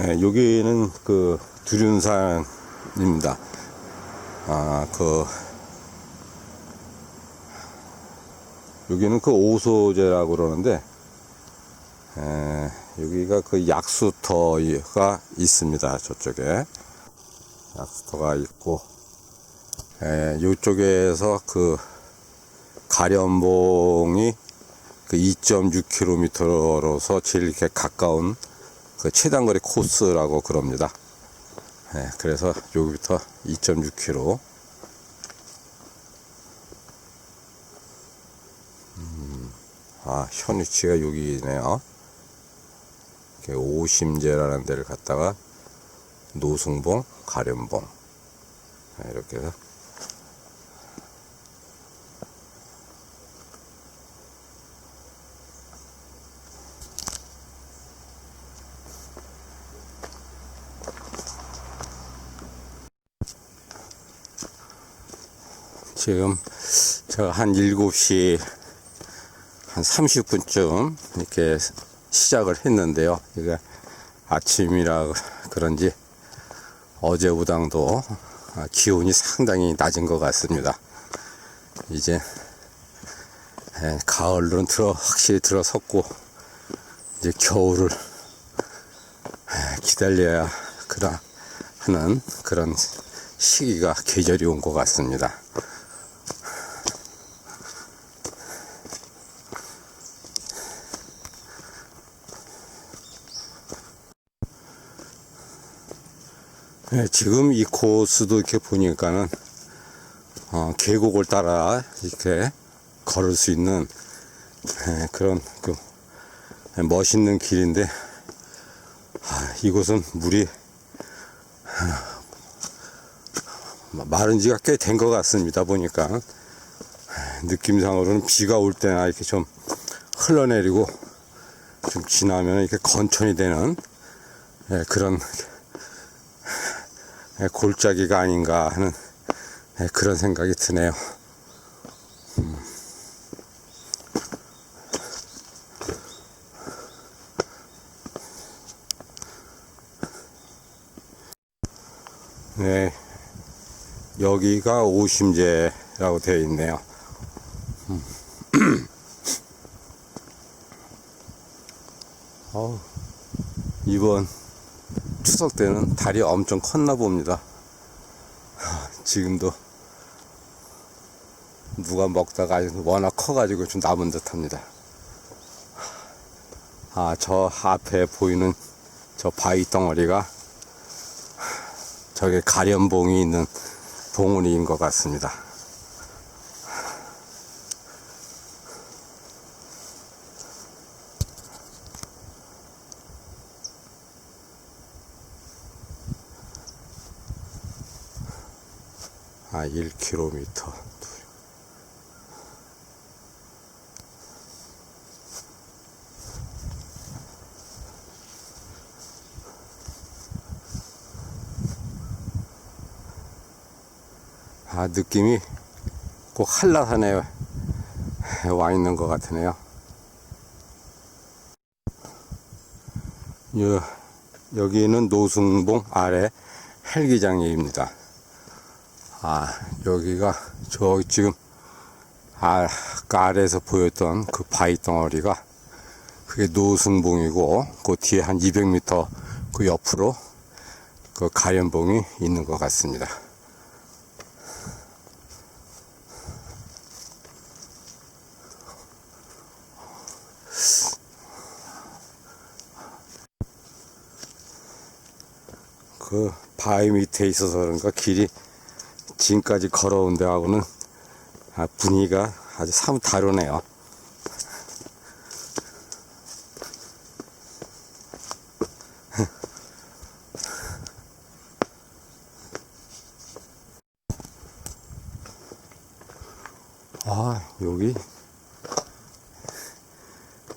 예, 여기는 그 두륜산입니다. 아, 그, 여기는 그 오소제라고 그러는데, 에, 여기가 그 약수터가 있습니다. 저쪽에. 약수터가 있고, 에, 이쪽에서 그 가련봉이 그 2.6km로서 제일 이렇게 가까운 그 최단거리 코스라고 그럽니다. 예, 그래서 여기부터 2.6km. 음, 아, 현 위치가 여기네요. 이렇게 오심제라는 데를 갔다가 노승봉, 가련봉. 예, 이렇게 해서 지금 제가 한 7시 한 30분쯤 이렇게 시작을 했는데요. 이게 아침이라 그런지 어제보다도 기온이 상당히 낮은 것 같습니다. 이제 예, 가을로는 들어 확실히 들어섰고 이제 겨울을 예, 기다려야 그라 하는 그런 시기가 계절이 온 것 같습니다. 네, 지금 이 코스도 이렇게 보니까는 어, 계곡을 따라 이렇게 걸을 수 있는 예, 그런 그 멋있는 길인데 아, 이곳은 물이 아, 마른 지가 꽤 된 것 같습니다 보니까. 예, 느낌상으로는 비가 올 때나 이렇게 좀 흘러내리고 좀 지나면 이렇게 건천이 되는 예, 그런 예, 골짜기가 아닌가 하는 예, 그런 생각이 드네요. 음. 네, 여기가 오심제라고 되어 있네요. 음. 이번 추석 때는 달이 엄청 컸나 봅니다. 하, 지금도 누가 먹다가 워낙 커가지고 좀 남은 듯 합니다. 아, 저 앞에 보이는 저 바위 덩어리가 저게 가련봉이 있는 봉우리인 것 같습니다. 아, 1km. 아, 느낌이 꼭 한라산에 와 있는 것 같으네요. 여, 여기는 노승봉 아래 헬기장입니다. 아, 여기가 저 지금 아, 아까 아래에서 보였던 그 바위 덩어리가 그게 노승봉이고 그 뒤에 한 200m 그 옆으로 그 가련봉이 있는 것 같습니다. 그 바위 밑에 있어서 그런가 길이 지금까지 걸어온 데하고는 아, 분위기가 아주 사뭇 다르네요. 아, 여기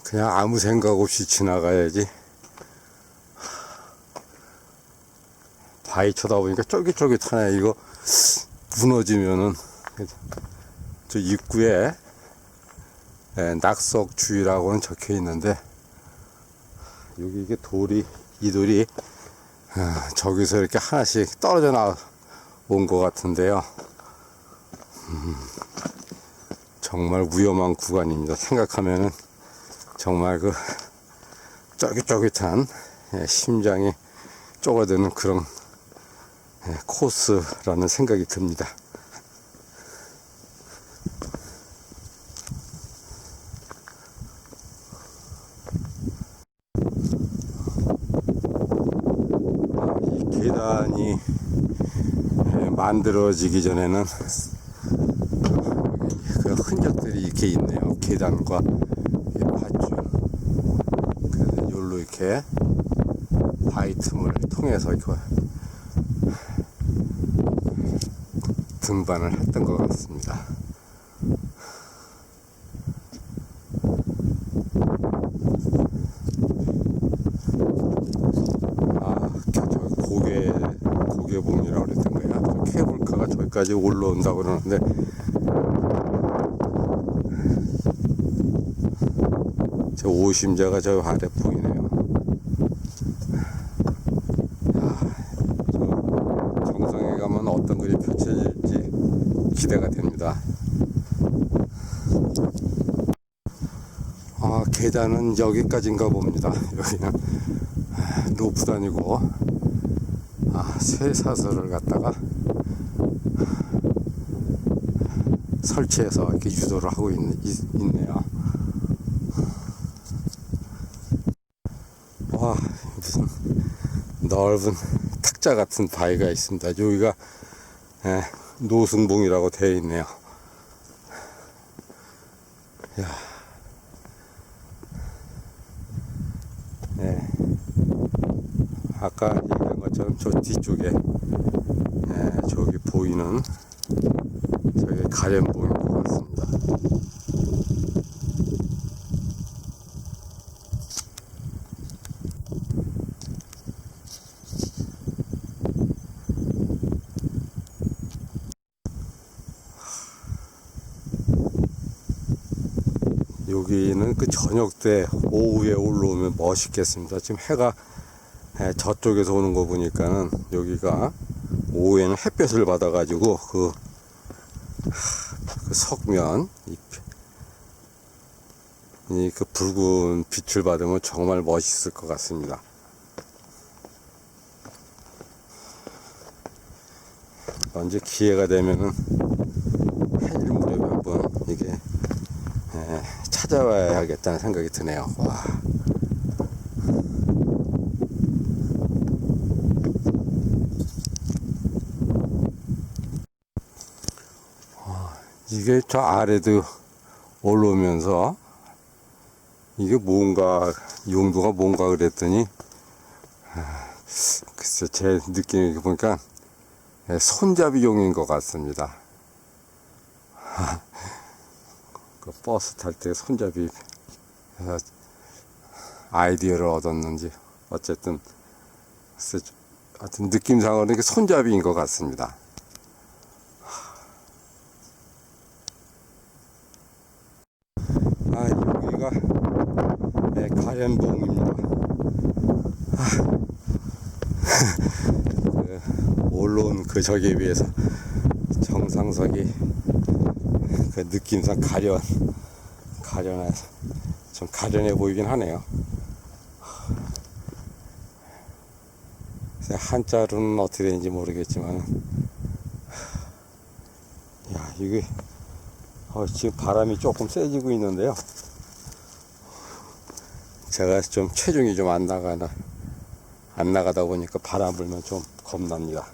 그냥 아무 생각 없이 지나가야지. 바위 쳐다보니까 쫄깃쫄깃하네. 이거 무너지면은 저 입구에 예, 낙석 주의라고는 적혀 있는데 여기 이게 돌이 이 돌이 아, 저기서 이렇게 하나씩 떨어져 나온 것 같은데요. 음, 정말 위험한 구간입니다. 생각하면은 정말 그 쫄깃쫄깃한 예, 심장이 쪼가드는 그런 예, 코스라는 생각이 듭니다. 이 계단이 예, 만들어지기 전에는 그 흔적들이 이렇게 있네요. 계단과 이 밧줄. 그래서 여기로 이렇게 바위 틈을 통해서 이렇게 등반을 했던 것 같습니다. 아, 저 고개 고개봉이라고 그랬던. 저 케이블카가 저기까지 올라온다고 그러는데 저 오심자가 저 아래 보이네요. 야, 저 정상에 가면 어떤 글이 펼쳐질지 됩니다. 아, 계단은 여기까지인가 봅니다. 여기는 아, 노프단이고 아, 쇠사슬을 갖다가 설치해서 이렇게 유도를 하고 있, 있, 네요 와, 무슨 넓은 탁자 같은 바위가 있습니다. 여기가 예, 노승봉이라고 되어 있네요. 야. 예. 아까 얘기한 것처럼 저 뒤쪽에 예, 저기 보이는 저기 가련봉인 것 같습니다. 여기는 그 저녁 때 오후에 올라오면 멋있겠습니다. 지금 해가 예, 저쪽에서 오는 거 보니까는 여기가 오후에는 햇볕을 받아가지고 그, 하, 그 석면 이, 이그 붉은 빛을 받으면 정말 멋있을 것 같습니다. 언제 기회가 되면은 해질무렵에 한번 이게 예, 찾아와야겠다는 생각이 드네요. 와. 와, 이게 저 아래도 올라오면서 이게 뭔가 용도가 뭔가 그랬더니 아, 글쎄 제 느낌이 보니까 예, 손잡이용인 것 같습니다. 그 버스 탈 때 손잡이 아이디어를 얻었는지 어쨌든 하여튼 느낌상으로는 이게 손잡이인 것 같습니다. 아 여기가 네, 가연봉입니다. 아, 그 올라온 그 저기에 비해서 정상석이 그 느낌상 가련 가련해서 좀 가련해 보이긴 하네요. 한자로는 어떻게 되는지 모르겠지만 야 이게 어, 지금 바람이 조금 세지고 있는데요. 제가 좀 체중이 좀 안 나가나 안 나가다 보니까 바람 불면 좀 겁납니다.